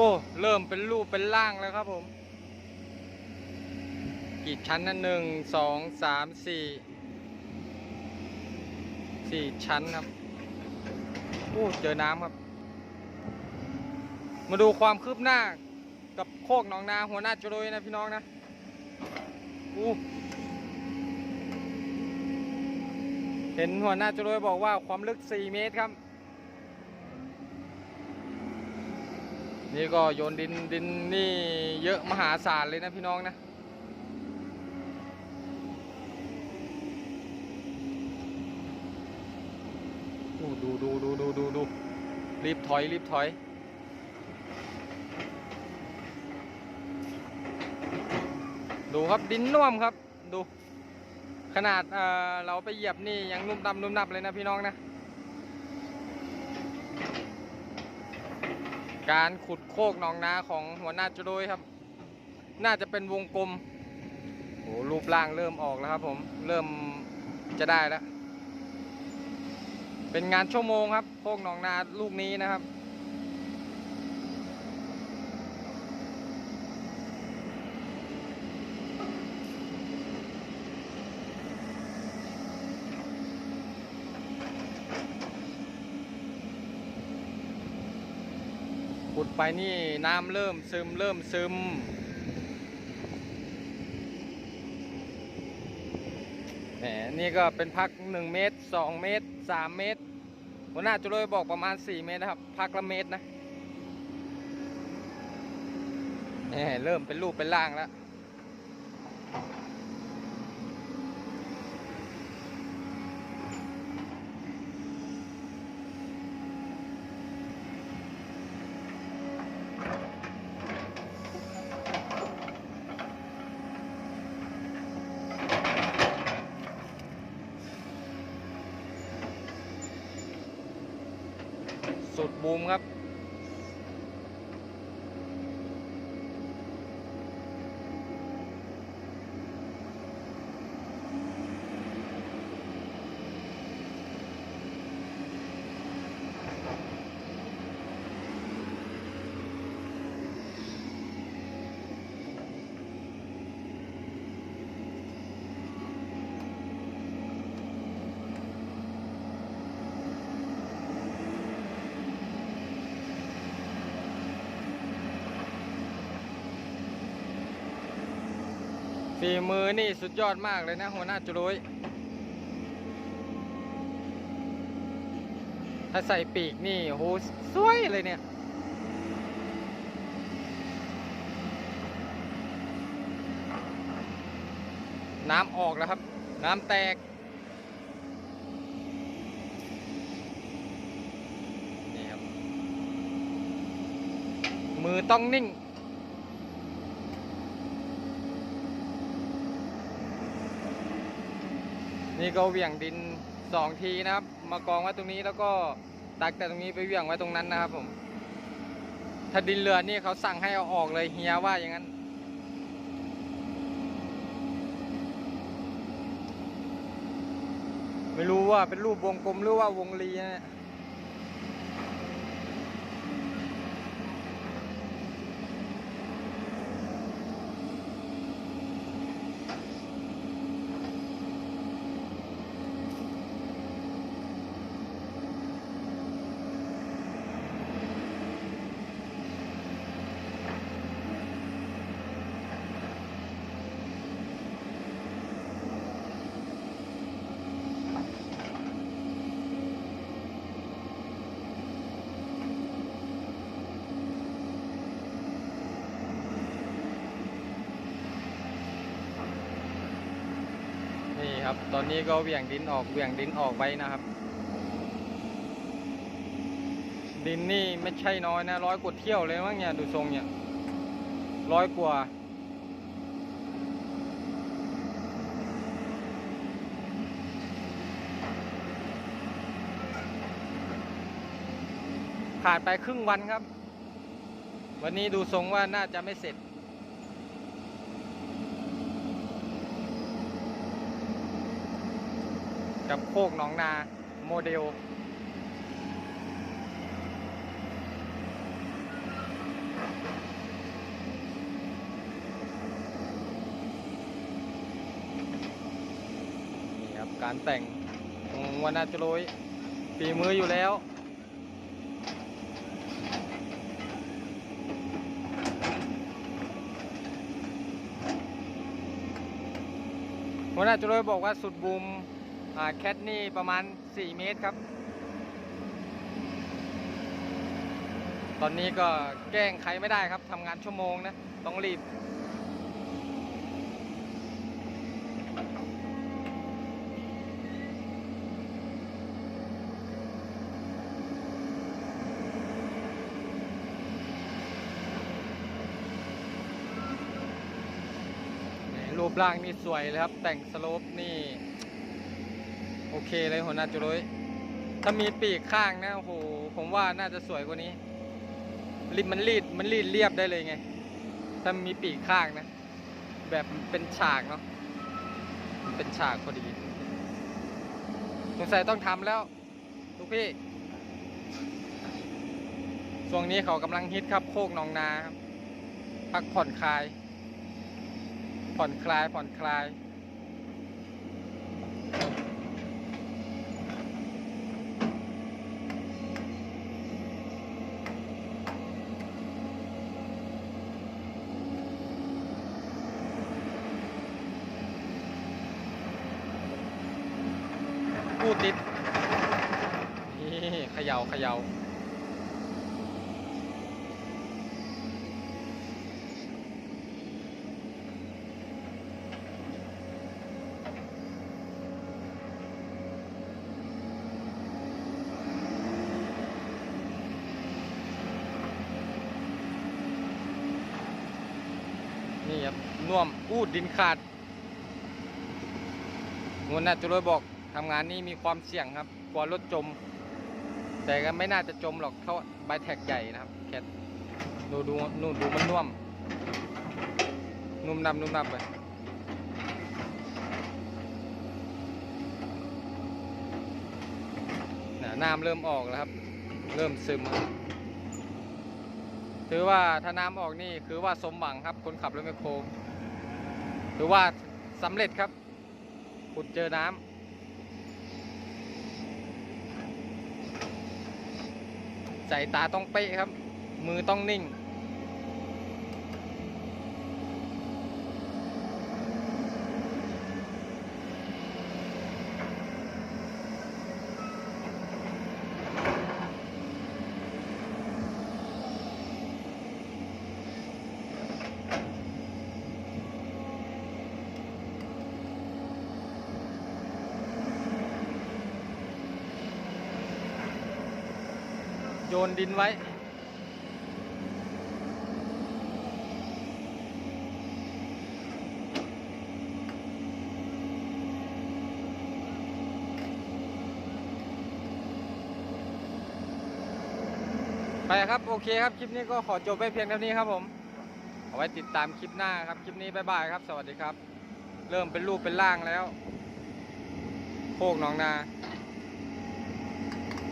อ้เริ่มเป็นรูปเป็นร่างแล้วครับผม กี่ชั้นนะหนึ่งสองสามสี่สี่ชั้นครับโอ้เจอน้ำครับ มาดูความคืบหน้ากับโคกหนองนาหัวหน้าจรวยนะพี่น้องนะอู้เห็นหัวหน้าจรวยบอกว่าความลึก 4 เมตรครับ นี่ก็โยนดินดินนี่เยอะมหาศาลเลยนะพี่น้องนะ ดูดูดูดูดูดูดูรีบถอยรีบถอย ดูครับดินน่วมครับดู ขนาดเเราไปเหยียบนี่ยังนุ่มดำนุ่มนับเลยนะพี่น้องนะ การขุดโคกหนองนาของหัวหน้าจุดยครับ น่าจะเป็นวงกลมโอ้รูปร่างเริ่มออกแล้วครับผมเริ่มจะได้แล้ว เป็นงานชั่วโมงครับ โคกหนองนาลูกนี้นะครับ ขุดไปนี่น้ำเริ่มซึมเริ่มซึม แหมนี่ก็เป็นพัก1เมตร2เมตร3เมตรหัวหน้าจุลยบอกประมาณ4เมตรนะครับ พักละเมตรนะแหมเริ่มเป็นรูปเป็นร่างแล้ว สุดบูมครับ ฝีมือนี่สุดยอดมากเลยนะหัวหน้าจุลยถ้าใส่ปีกนี่โหสวยเลยเนี่ย น้ำออกแล้วครับ น้ำแตก นี่ครับ มือต้องนิ่ง นี่ก็เหวี่ยงดินสองทีนะครับ มากองไว้ตรงนี้แล้วก็ตักแต่ตรงนี้ไปเหวี่ยงไว้ตรงนั้นนะครับผมถ้าดินเรือนี่เขาสั่งให้เอาออกเลยเฮียว่าอย่างนั้น ไม่รู้ว่าเป็นรูปวงกลมหรือว่าวงรีนะ นี่ครับ ตอนนี้ก็เหวี่ยงดินออกเหวี่ยงดินออกไปนะครับ ดินนี่ไม่ใช่น้อยนะร้อยกว่าเที่ยวเลยมั้งเนี่ยดูทรงเนี่ยร้อยกว่าขาดไปครึ่งวันครับ วันนี้ดูทรงว่าน่าจะไม่เสร็จ กับโคกหนองนาโมเดล นี่ครับ การแต่งวันนาจโรยปีมืออยู่แล้ววันนาจโรยบอกว่าสุดบูม แคทนี่ประมาณ 4 เมตรครับ ตอนนี้ก็แกล้งใครไม่ได้ครับทำงานชั่วโมงนะ ต้องรีบ รูปร่างนี่สวยเลยครับ แต่งสโลปนี่ โอเคเลยหัวหน้าจุลยถ้ามีปีกข้างนะโอ้โหผมว่าน่าจะสวยกว่านี้ริมมันรีดมันรีดเรียบได้เลยไง ถ้ามีปีกข้างนะ แบบเป็นฉากเนาะเป็นฉากพอดีสงสัยต้องทำแล้วลูกพี่ช่วงนี้เขากำลังฮิตครับโคกหนองนาครับพักผ่อนคลาย ผ่อนคลายผ่อนคลาย พูดติด นี่เขย่าเขย่านี่ครับน่วมอูดดินขาดงวนน่าจะรวยบอก ทำงานนี้มีความเสี่ยงครับ กลัวรถจม แต่ก็ไม่น่าจะจมหรอกเขาใบแท็กใหญ่นะครับแคทดูดูนู่นดูมันน่วม นุ่มนำนุ่มนำไปนน้ำเริ่มออกแล้วครับ เริ่มซึมครับถือว่าถ้าน้ำออกนี่คือว่าสมหวังครับ คนขับรถแมคโครถือว่าสำเร็จครับขุดเจอน้ำ ใจตาต้องเป๊ะครับ มือต้องนิ่ง โยนดินไว้ ไปครับ โอเคครับ คลิปนี้ก็ขอจบไปเพียงเท่านี้ครับผม เอาไว้ติดตามคลิปหน้าครับ คลิปนี้บายบายครับ สวัสดีครับ เริ่มเป็นรูปเป็นร่างแล้วโคกหนองนา